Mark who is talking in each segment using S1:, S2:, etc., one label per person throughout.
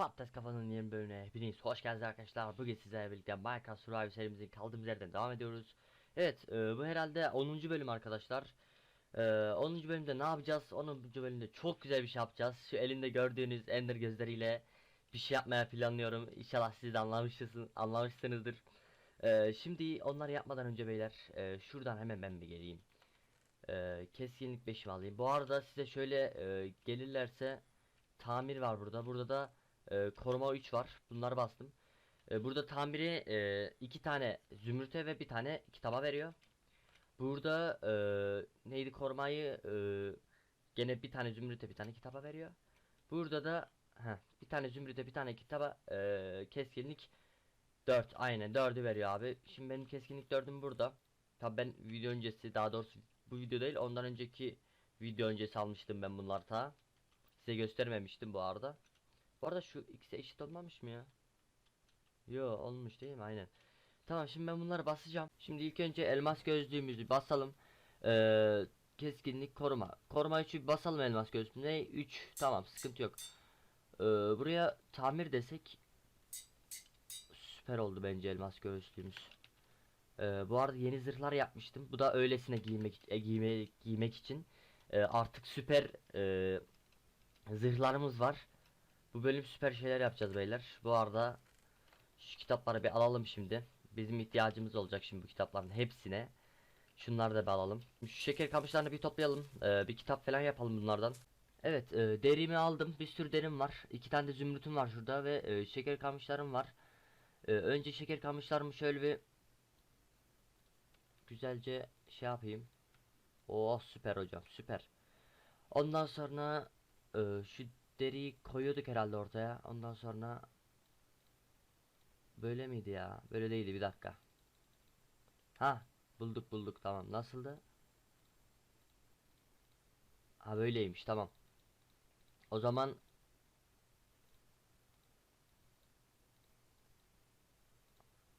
S1: Patates Kafa'nın yeni bölümüne hepiniz hoş geldiniz arkadaşlar. Bugün sizlerle birlikte Minecraft Survival serimizin kaldığımız yerden devam ediyoruz. Evet e, bu herhalde 10. bölüm arkadaşlar. E, 10. bölümde ne yapacağız? 10. bölümde çok güzel bir şey yapacağız. Şu elimde gördüğünüz ender gözleriyle bir şey yapmaya planlıyorum. İnşallah siz de anlamışsınız, anlamışsınızdır. E, şimdi onları yapmadan önce beyler e, şuradan hemen ben bir geleyim. E, keskinlik 5'imi alayım. Bu arada size şöyle e, gelirlerse tamir var burada. Burada da e, koruma 3 var. Bunları bastım. E, burada tamiri e, iki tane zümrüte ve bir tane kitaba veriyor. Burada e, neydi korumayı e, gene bir tane zümrüte bir tane kitaba veriyor. Burada da heh, bir tane zümrüte bir tane kitaba e, keskinlik 4 aynen 4'ü veriyor abi. Şimdi benim keskinlik 4'üm burada. Tabi ben video öncesi daha doğrusu bu video değil ondan önceki video öncesi almıştım ben bunları ta. Size göstermemiştim bu arada. Bu arada şu ikisi eşit olmamış mı ya? Yo olmuş değil mi? Aynen. Tamam şimdi ben bunları basacağım. Şimdi ilk önce elmas gözlüğümüzü basalım. Ee, keskinlik koruma. Koruma 3'ü basalım elmas gözlüğüne. 3 tamam sıkıntı yok. Ee, buraya tamir desek süper oldu bence elmas gözlüğümüz. Ee, bu arada yeni zırhlar yapmıştım. Bu da öylesine giymek e, giyme, giymek için. Ee, artık süper e, zırhlarımız var. Bu bölüm süper şeyler yapacağız beyler. Bu arada şu kitapları bir alalım şimdi. Bizim ihtiyacımız olacak şimdi bu kitapların hepsine. Şunları da bir alalım. Şu şeker kamışlarını bir toplayalım. Ee, bir kitap falan yapalım bunlardan. Evet e, derimi aldım. Bir sürü derim var. İki tane de zümrütüm var şurada ve e, şeker kamışlarım var. E, önce şeker kamışlarımı şöyle bir güzelce şey yapayım. Oh süper hocam süper. Ondan sonra e, şu deriyi koyuyorduk herhalde ortaya. Ondan sonra böyle miydi ya? Böyle değildi bir dakika. Ha bulduk bulduk tamam. Nasıldı? Ha böyleymiş tamam. O zaman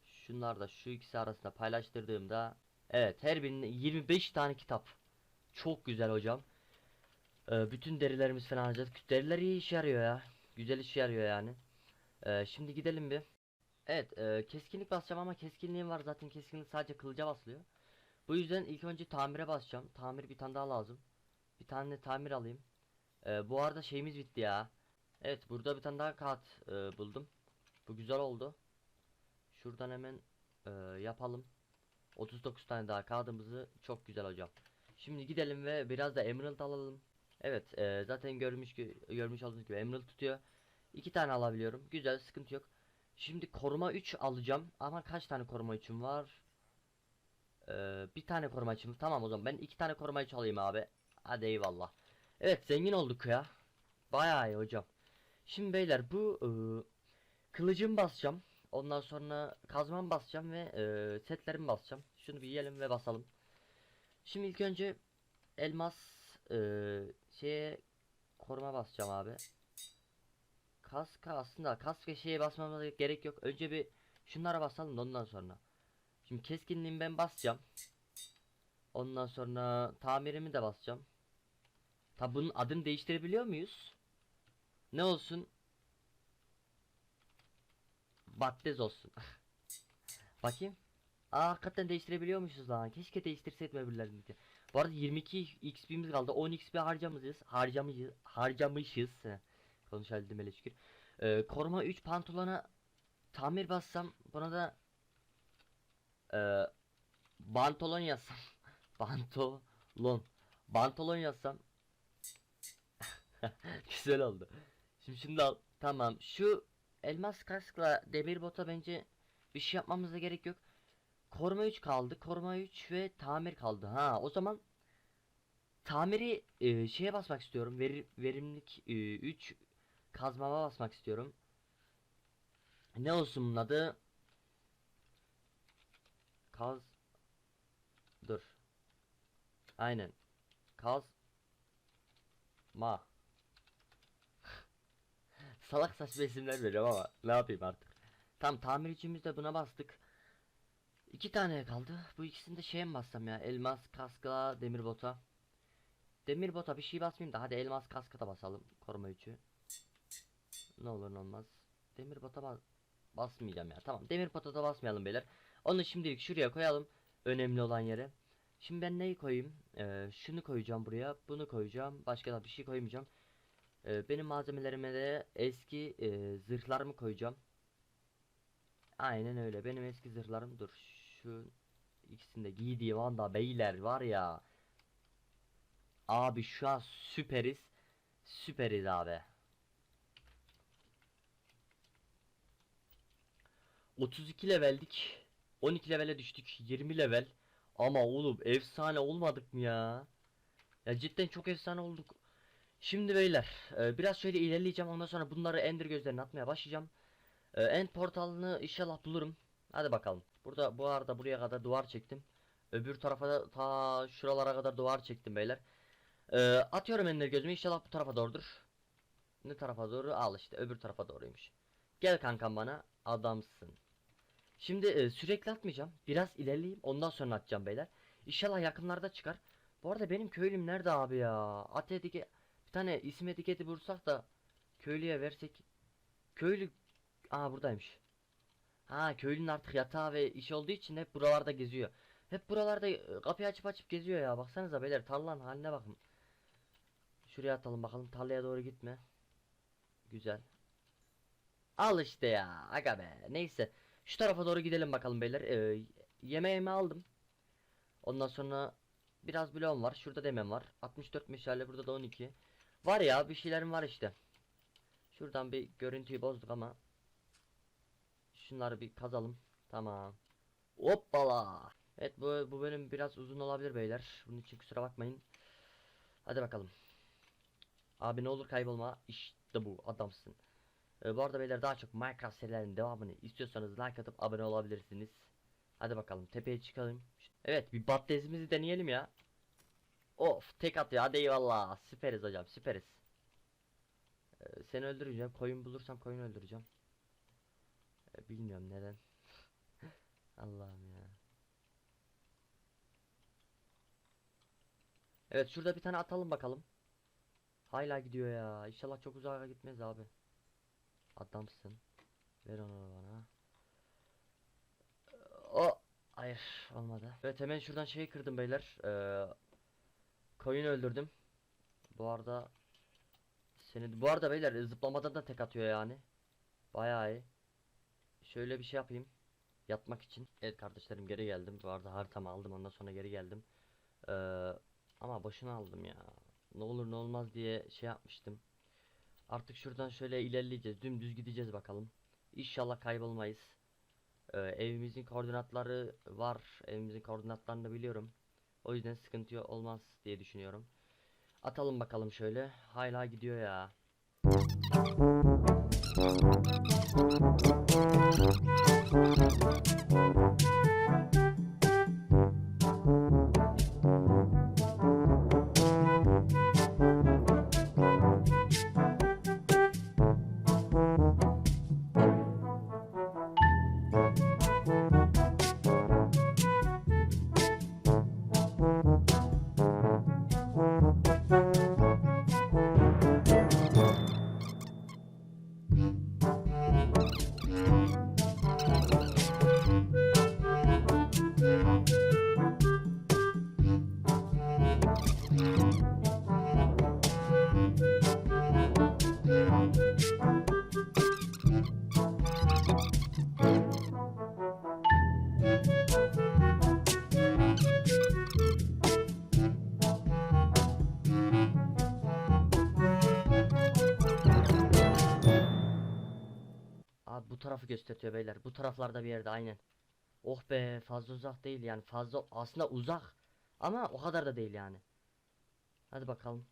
S1: şunlar da şu ikisi arasında paylaştırdığımda evet her birine 25 tane kitap. Çok güzel hocam. Ee, bütün derilerimiz falan harcadık. Deriler iyi işe yarıyor ya. Güzel işe yarıyor yani. Ee, şimdi gidelim bir. Evet e, keskinlik basacağım ama keskinliğim var zaten keskinlik sadece kılıca basılıyor. Bu yüzden ilk önce tamire basacağım. Tamir bir tane daha lazım. Bir tane tamir alayım. Ee, bu arada şeyimiz bitti ya. Evet burada bir tane daha kağıt e, buldum. Bu güzel oldu. Şuradan hemen e, yapalım. 39 tane daha kağıdımızı çok güzel hocam. Şimdi gidelim ve biraz da emerald alalım. Evet e, zaten görmüş görmüş olduğunuz gibi emerald tutuyor. İki tane alabiliyorum. Güzel sıkıntı yok. Şimdi koruma 3 alacağım ama kaç tane koruma 3'üm var? Ee, bir tane koruma 3'üm. Tamam o zaman ben iki tane koruma 3 alayım abi. Hadi eyvallah. Evet zengin olduk ya. Bayağı iyi hocam. Şimdi beyler bu e, kılıcımı basacağım. Ondan sonra kazmamı basacağım ve e, setlerimi basacağım. Şunu bir yiyelim ve basalım. Şimdi ilk önce elmas e, şeye koruma basacağım abi. Kaska aslında kask ve şeye basmamıza gerek yok. Önce bir şunlara basalım da ondan sonra. Şimdi keskinliğimi ben basacağım. Ondan sonra tamirimi de basacağım. Tabi bunun adını değiştirebiliyor muyuz? Ne olsun? Battez olsun. Bakayım. Aa hakikaten değiştirebiliyormuşuz lan. Keşke değiştirseydim öbürlerini. Bu arada 22 XP'miz kaldı. 10 XP harcamışız. Harcamışız. Harcamışız. Konuşabildim hele şükür. Ee, koruma 3 pantolona tamir bassam buna da ee, bantolon yazsam. Bantolon. Bantolon yazsam. Güzel oldu. Şimdi şimdi al. Tamam. Şu elmas kaskla demir bota bence bir şey yapmamıza gerek yok. Koruma 3 kaldı. Koruma 3 ve tamir kaldı. Ha o zaman tamiri e, şeye basmak istiyorum. Verir, verimlilik e, 3 kazmama basmak istiyorum. Ne olsun bunun adı? Kaz Dur. Aynen. Kaz Ma Salak saçma isimler veriyorum ama ne yapayım artık. Tam tamircimiz de buna bastık. İki tane kaldı. Bu ikisini de şeye mi bassam ya? Elmas kaskla demir bota. Demir bota bir şey basmayayım da hadi elmas kaska da basalım. Koruma 3'ü. Ne olur ne olmaz. Demir pota ba- basmayacağım ya. Tamam demir pota da basmayalım beyler. Onu şimdilik şuraya koyalım. Önemli olan yere. Şimdi ben neyi koyayım? Ee, şunu koyacağım buraya. Bunu koyacağım. Başka da bir şey koymayacağım. Ee, benim malzemelerime de eski e, zırhlarımı koyacağım. Aynen öyle. Benim eski zırhlarım dur. Şu ikisini de giydiğim anda beyler var ya. Abi şu an süperiz. Süperiz abi. 32 leveldik. 12 levele düştük. 20 level. Ama oğlum efsane olmadık mı ya? Ya cidden çok efsane olduk. Şimdi beyler e, biraz şöyle ilerleyeceğim ondan sonra bunları ender gözlerine atmaya başlayacağım. E, end portalını inşallah bulurum. Hadi bakalım. Burada bu arada buraya kadar duvar çektim. Öbür tarafa da ta şuralara kadar duvar çektim beyler. E, atıyorum ender gözümü inşallah bu tarafa doğrudur. Ne tarafa doğru? Al işte öbür tarafa doğruymuş. Gel kankam bana adamsın. Şimdi e, sürekli atmayacağım. Biraz ilerleyeyim ondan sonra atacağım beyler. İnşallah yakınlarda çıkar. Bu arada benim köylüm nerede abi ya? At etike bir tane isim etiketi vursak da köylüye versek. Köylü Aa buradaymış. Ha köylünün artık yatağı ve iş olduğu için hep buralarda geziyor. Hep buralarda e, kapıyı açıp açıp geziyor ya. Baksanıza beyler tarlanın haline bakın. Şuraya atalım bakalım tarlaya doğru gitme. Güzel. Al işte ya. Aga be. Neyse. Şu tarafa doğru gidelim bakalım beyler. Ee, yemeğimi aldım. Ondan sonra biraz bloğum var. Şurada demem var. 64 meşale burada da 12. Var ya bir şeylerim var işte. Şuradan bir görüntüyü bozduk ama. Şunları bir kazalım. Tamam. Hoppala. Evet bu, bu bölüm biraz uzun olabilir beyler. Bunun için kusura bakmayın. Hadi bakalım. Abi ne olur kaybolma. İşte bu adamsın. Ee, bu arada beyler daha çok Minecraft serilerinin devamını istiyorsanız like atıp abone olabilirsiniz. Hadi bakalım tepeye çıkalım. Evet bir battezimizi deneyelim ya. Of tek atıyor hadi eyvallah. Süperiz hocam süperiz. Ee, seni öldüreceğim. Koyun bulursam koyun öldüreceğim. Ee, bilmiyorum neden. Allah'ım ya. Evet şurada bir tane atalım bakalım. Hala gidiyor ya. İnşallah çok uzağa gitmez abi. Adamsın. Ver onu bana. O hayır olmadı. Evet hemen şuradan şeyi kırdım beyler. Ee, koyun öldürdüm. Bu arada seni bu arada beyler zıplamadan da tek atıyor yani. Bayağı iyi. Şöyle bir şey yapayım. Yatmak için. Evet kardeşlerim geri geldim. Bu arada haritamı aldım ondan sonra geri geldim. Ee, ama boşuna aldım ya. Ne olur ne olmaz diye şey yapmıştım. Artık şuradan şöyle ilerleyeceğiz. Dümdüz gideceğiz bakalım. İnşallah kaybolmayız. Ee, evimizin koordinatları var. Evimizin koordinatlarını biliyorum. O yüzden sıkıntı olmaz diye düşünüyorum. Atalım bakalım şöyle. Hala gidiyor ya. Thank you. Tarafı gösteriyor beyler. Bu taraflarda bir yerde aynen. Oh be fazla uzak değil yani fazla aslında uzak ama o kadar da değil yani. Hadi bakalım.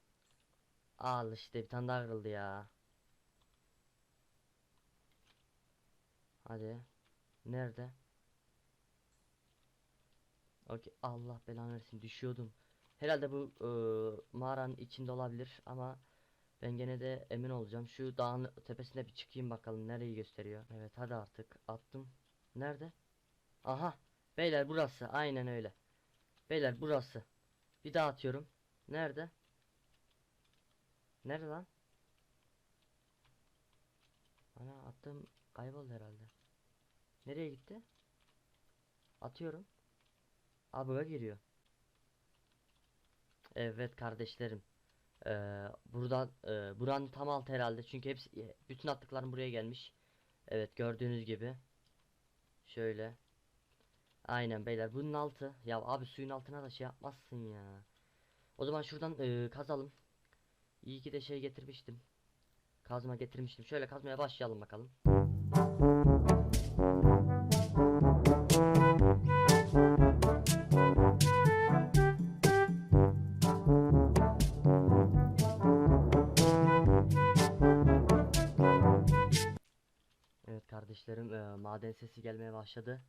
S1: Al işte bir tane daha kırıldı ya. Hadi. Nerede? Okey Allah belanı versin düşüyordum. Herhalde bu eee, mağaranın içinde olabilir ama ben gene de emin olacağım. Şu dağın tepesine bir çıkayım bakalım nereyi gösteriyor. Evet hadi artık attım. Nerede? Aha. Beyler burası. Aynen öyle. Beyler burası. Bir daha atıyorum. Nerede? Nerede lan? Ana attım kayboldu herhalde. Nereye gitti? Atıyorum. Abıga giriyor. Evet kardeşlerim. Ee, buradan e, buranın tam altı herhalde çünkü hepsi e, bütün attıklarım buraya gelmiş. Evet gördüğünüz gibi. Şöyle. Aynen beyler bunun altı. Ya abi suyun altına da şey yapmazsın ya. O zaman şuradan e, kazalım. İyi ki de şey getirmiştim. Kazma getirmiştim. Şöyle kazmaya başlayalım bakalım. Evet kardeşlerim e, maden sesi gelmeye başladı.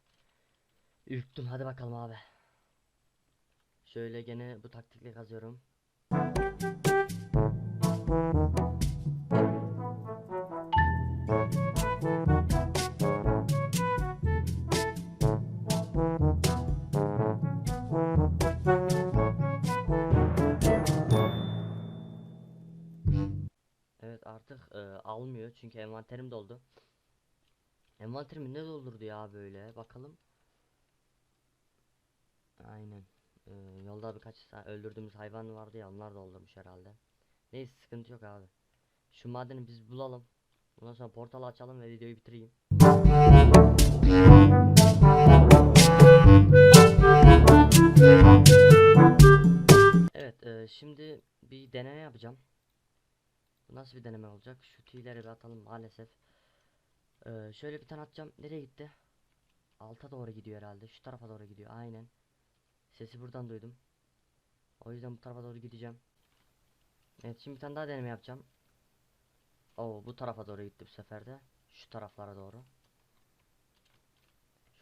S1: Ürktüm hadi bakalım abi. Şöyle gene bu taktikle kazıyorum. Evet artık e, almıyor çünkü envanterim doldu. Envanterimi ne doldurdu ya böyle bakalım. Aynen. E, yolda birkaç öldürdüğümüz hayvan vardı ya onlar doldurmuş herhalde. Neyse sıkıntı yok abi. Şu madeni biz bulalım. Ondan sonra portalı açalım ve videoyu bitireyim. Evet e, şimdi bir deneme yapacağım. Nasıl bir deneme olacak? Şu tüyleri bir atalım maalesef. Ee, şöyle bir tane atacağım. Nereye gitti? Alta doğru gidiyor herhalde. Şu tarafa doğru gidiyor. Aynen. Sesi buradan duydum. O yüzden bu tarafa doğru gideceğim. Evet şimdi bir tane daha deneme yapacağım. Oo bu tarafa doğru gitti bu sefer de. Şu taraflara doğru.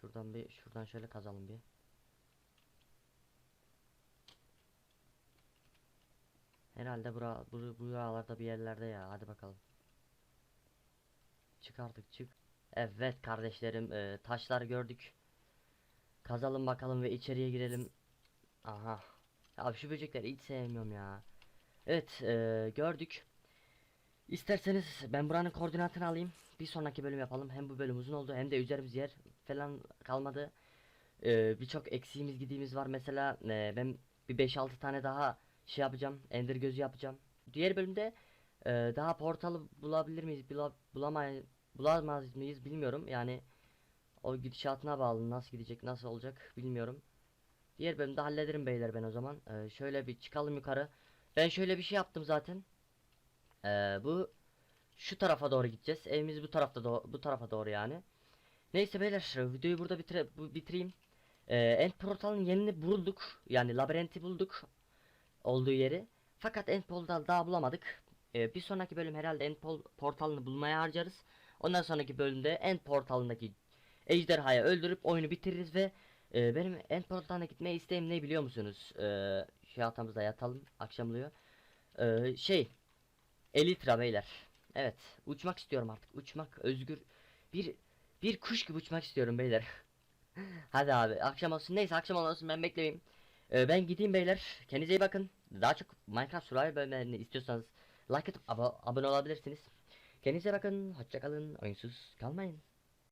S1: Şuradan bir şuradan şöyle kazalım bir. Herhalde bura, bur buralarda bir yerlerde ya. Hadi bakalım. Çık artık çık. Evet kardeşlerim e, taşlar gördük. Kazalım bakalım ve içeriye girelim. Aha. Ya şu böcekleri hiç sevmiyorum ya. Evet e, gördük. İsterseniz ben buranın koordinatını alayım. Bir sonraki bölüm yapalım. Hem bu bölüm uzun oldu hem de üzerimiz yer falan kalmadı. E, Birçok eksiğimiz gidiğimiz var. Mesela e, ben bir 5-6 tane daha şey yapacağım. Ender gözü yapacağım. Diğer bölümde e, daha portalı bulabilir miyiz? Bula, bulamay bulamaz mıyız bilmiyorum. Yani o gidişatına bağlı. Nasıl gidecek, nasıl olacak bilmiyorum. Diğer bölümde hallederim beyler ben o zaman. E, şöyle bir çıkalım yukarı. Ben şöyle bir şey yaptım zaten. E, bu şu tarafa doğru gideceğiz. Evimiz bu tarafta doğ- bu tarafa doğru yani. Neyse beyler videoyu burada bitire bitireyim. E, end portalın yerini bulduk. Yani labirenti bulduk olduğu yeri. Fakat end portal daha bulamadık. Ee, bir sonraki bölüm herhalde end portalını bulmaya harcarız. Ondan sonraki bölümde end portalındaki ejderhayı öldürüp oyunu bitiririz ve e, benim end portalına gitmeye isteğim ne biliyor musunuz? Ee, şu yatağımızda yatalım akşam oluyor. Ee, şey Elitra beyler. Evet uçmak istiyorum artık uçmak özgür bir bir kuş gibi uçmak istiyorum beyler. Hadi abi akşam olsun neyse akşam olsun ben bekleyeyim. Ee, ben gideyim beyler. Kendinize iyi bakın. Daha çok Minecraft Survival bölümlerini istiyorsanız like atıp abo- abone olabilirsiniz. Kendinize bakın. Hoşça kalın. Oyunsuz kalmayın.